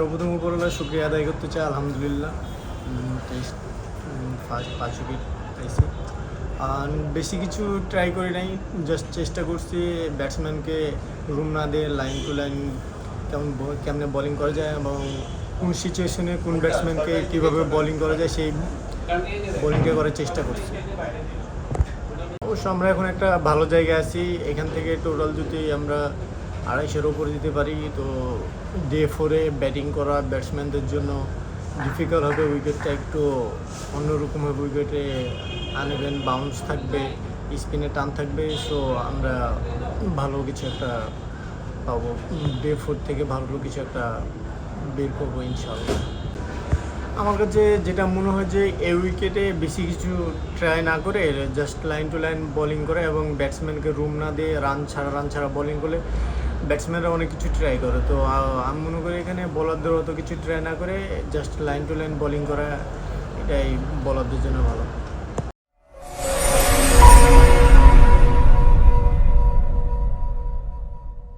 সর্বপ্রথম উপরওয়ালা শুক্রিয়া আদায় করতে চাই আলহামদুলিল্লাহ। ফার্স্ট পাঁচ উইকেট পাইছি। আর বেশি কিছু ট্রাই করি নাই জাস্ট চেষ্টা করছি ব্যাটসম্যানকে রুম না দিয়ে লাইন টু লাইন কেমন কেমনে বোলিং করা যায় এবং কোন সিচুয়েশনে কোন ব্যাটসম্যানকে কীভাবে বোলিং করা যায় সেই বোলিংটা করার চেষ্টা করছি। অবশ্য আমরা এখন একটা ভালো জায়গায় আছি এখান থেকে টোটাল যদি আমরা আড়াইশোর উপরে দিতে পারি, তো ডে ফোরে ব্যাটিং করা ব্যাটসম্যানদের জন্য ডিফিকাল্ট হবে উইকেটটা একটু অন্যরকম হবে উইকেটে আনইভেন বাউন্স থাকবে স্পিনে টান থাকবে সো আমরা ভালো কিছু একটা পাবো ডে ফোর থেকে ভালো কিছু একটা বের করব ইনশাল্লাহ আমার কাছে যেটা মনে হয় যে এই উইকেটে বেশি কিছু ট্রাই না করে just line to line bowling করে এবং ব্যাটসম্যানকে রুম না দিয়ে রান ছাড়া রান ছাড়া বোলিং করলে ব্যাটসম্যানরা অনেক কিছু ট্রাই করে। তো আমি মনে করি এখানে বলারদের অত কিছু ট্রাই না করে just line to line bowling করা এটাই বলারদের জন্য ভালো।